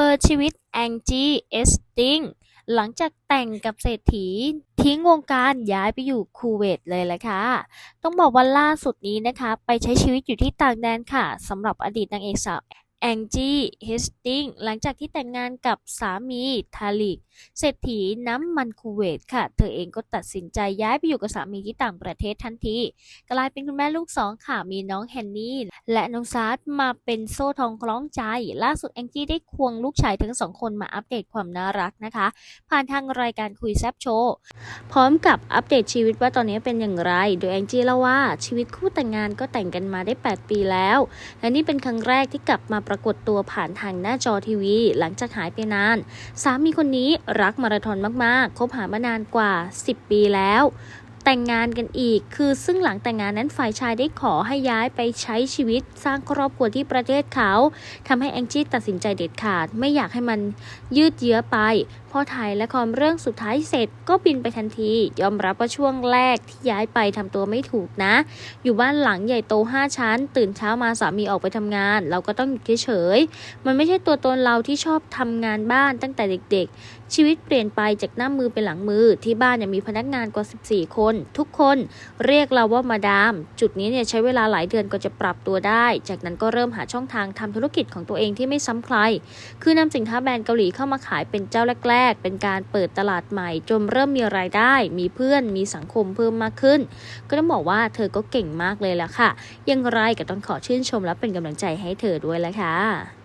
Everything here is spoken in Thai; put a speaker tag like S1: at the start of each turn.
S1: ปิดชีวิตแองจี้เอสติงหลังจากแต่งกับเศรษฐี ทิ้งวงการย้ายไปอยู่คูเวตเลยแหละค่ะ ต้องบอกว่าล่าสุดนี้นะคะ ไปใช้ชีวิตอยู่ที่ต่างแดนค่ะสำหรับอดีตนางเอกสาว แองจี้เฮสติงหลังจากที่แต่งงานกับสามีทาลิกเศรษฐีน้ำมันคูเวตค่ะ เธอเองก็ตัดสินใจย้ายไปอยู่กับสามีที่ต่างประเทศทันทีกลายเป็นคุณแม่ลูกสองค่ะ มีน้องแฮนนี่ และน้องซาร์มาเป็นโซ่ทองคล้องใจ ล่าสุดแองจี้ได้ควงลูกชายทั้งสองคนมาอัปเดตความน่ารักนะคะ ผ่านทางรายการคุยแซบโชว์พร้อมกับอัปเดตชีวิตว่าตอนนี้เป็นอย่างไร โดยแองจี้เล่าว่าชีวิตคู่แต่งงานก็แต่งกันมาได้ 8 ปีแล้ว และนี่เป็นครั้งแรกที่กลับมาปรากฏตัวผ่านทางหน้าจอทีวี หลังจากหายไปนาน สามีคนนี้รักมาราธอนมากๆ คบหามานานกว่า 10 ปีแล้วแต่งงานกันอีก คือซึ่งหลังแต่งงานนั้นฝ่ายชายได้ขอให้ย้ายไปใช้ชีวิต สร้างครอบครัวที่ประเทศเขาทำให้แองจี้ตัดสินใจเด็ดขาด ไม่อยากให้มันยืดเยื้อไปพอถ่ายละครเรื่องสุดท้ายเสร็จก็บินไปทันที ยอมรับว่าช่วงแรกที่ย้ายไปทำตัวไม่ถูกนะ อยู่บ้านหลังใหญ่โต 5 ชั้น ตื่นเช้ามาสามีออกไปทำงาน เราก็ต้องอยู่เฉยๆมันไม่ใช่ตัวตนเราที่ชอบทำงานบ้านตั้งแต่เด็กๆ ชีวิตเปลี่ยนไปจากหน้ามือเป็นหลังมือ ที่บ้านเนี่ยมีพนักงานกว่า 14 คน ทุกคนเรียกเราว่ามาดาม จุดนี้เนี่ยใช้เวลาหลายเดือนก็จะปรับตัวได้ จากนั้นก็เริ่มหาช่องทางทำธุรกิจของตัวเองที่ไม่ซ้ำใคร คือนำสินค้าแบรนด์เกาหลีเข้ามาขายเป็นเจ้าแรกก เป็นการเปิดตลาดใหม่จนเริ่มมีรายได้ มีเพื่อนมีสังคมเพิ่มมากขึ้น ก็ต้องบอกว่าเธอก็เก่งมากเลยละค่ะ อยังไรก็ต้องขอชื่นชมและเป็นกำลังใจให้เธอด้วยละค่ะ